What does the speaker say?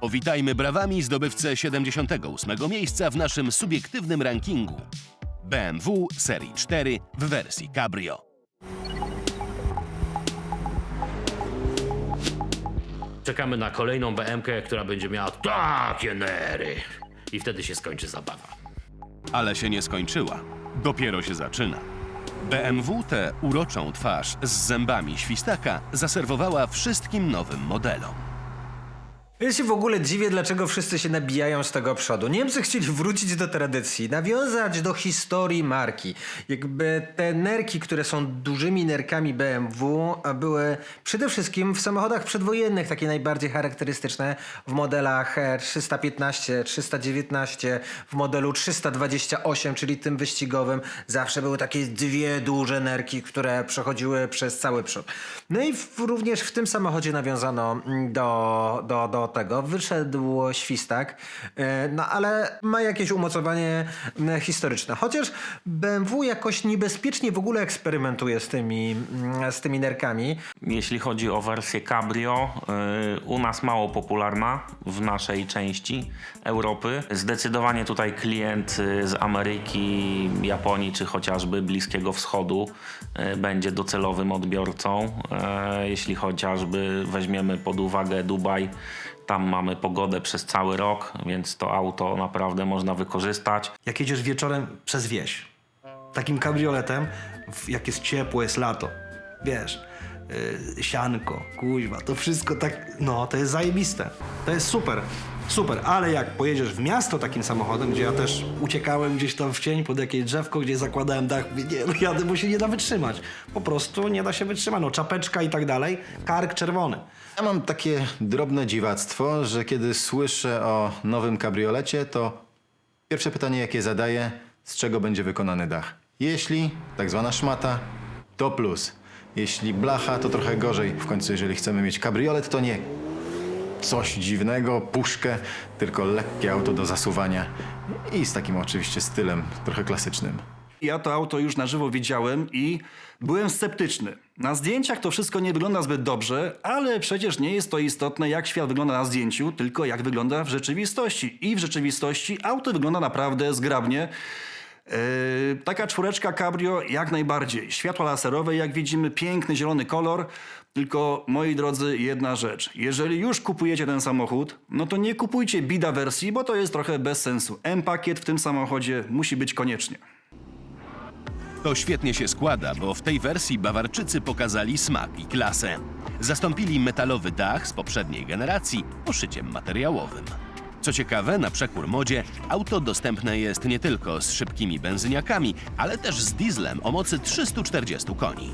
Powitajmy brawami zdobywcę 78 miejsca w naszym subiektywnym rankingu. BMW serii 4 w wersji Cabrio. Czekamy na kolejną BMK, która będzie miała takie nery. I wtedy się skończy zabawa. Ale się nie skończyła. Dopiero się zaczyna. BMW tę uroczą twarz z zębami świstaka zaserwowała wszystkim nowym modelom. Ja się w ogóle dziwię, dlaczego wszyscy się nabijają z tego przodu. Niemcy chcieli wrócić do tradycji, nawiązać do historii marki. Jakby te nerki, które są dużymi nerkami BMW, były przede wszystkim w samochodach przedwojennych, takie najbardziej charakterystyczne, w modelach e, 315, 319, w modelu 328, czyli tym wyścigowym, zawsze były takie dwie duże nerki, które przechodziły przez cały przód. No i w, również w tym samochodzie nawiązano do, do, do tego. Wyszedł świstak, e, no ale ma jakieś umocowanie mm, historyczne. Chociaż BMW jakoś niebezpiecznie w ogóle eksperymentuje z tymi, mm, z tymi nerkami. Jeśli chodzi o wersję Cabrio, y, u nas mało popularna w naszej części Europy. Zdecydowanie tutaj klient z Ameryki, Japonii czy chociażby Bliskiego Wschodu będzie docelowym odbiorcą. Jeśli chociażby weźmiemy pod uwagę Dubaj, tam mamy pogodę przez cały rok, więc to auto naprawdę można wykorzystać. Jak jedziesz wieczorem przez wieś, takim kabrioletem, jak jest ciepło, jest lato, wiesz, yy, sianko, kuźwa, to wszystko tak, no, to jest zajebiste. To jest super, super, ale jak pojedziesz w miasto takim samochodem, gdzie ja też uciekałem gdzieś tam w cień pod jakieś drzewko, gdzie zakładałem dach, nie, no jadę, bo się nie da wytrzymać. Po prostu nie da się wytrzymać, no, czapeczka i tak dalej, kark czerwony. Ja mam takie drobne dziwactwo, że kiedy słyszę o nowym kabriolecie, to pierwsze pytanie, jakie zadaję, z czego będzie wykonany dach. Jeśli tak zwana szmata, to plus. Jeśli blacha, to trochę gorzej. W końcu, jeżeli chcemy mieć kabriolet, to nie coś dziwnego, puszkę, tylko lekkie auto do zasuwania i z takim oczywiście stylem trochę klasycznym. Ja to auto już na żywo widziałem i byłem sceptyczny. Na zdjęciach to wszystko nie wygląda zbyt dobrze, ale przecież nie jest to istotne, jak świat wygląda na zdjęciu, tylko jak wygląda w rzeczywistości. I w rzeczywistości auto wygląda naprawdę zgrabnie. Yy, taka czwóreczka cabrio jak najbardziej. Światła laserowe, jak widzimy, piękny zielony kolor. Tylko, moi drodzy, jedna rzecz. Jeżeli już kupujecie ten samochód, no to nie kupujcie bida wersji, bo to jest trochę bez sensu. M-pakiet w tym samochodzie musi być koniecznie. To świetnie się składa, bo w tej wersji Bawarczycy pokazali smak i klasę. Zastąpili metalowy dach z poprzedniej generacji poszyciem materiałowym. Co ciekawe, na przekór modzie, auto dostępne jest nie tylko z szybkimi benzyniakami, ale też z dieslem o mocy 340 koni.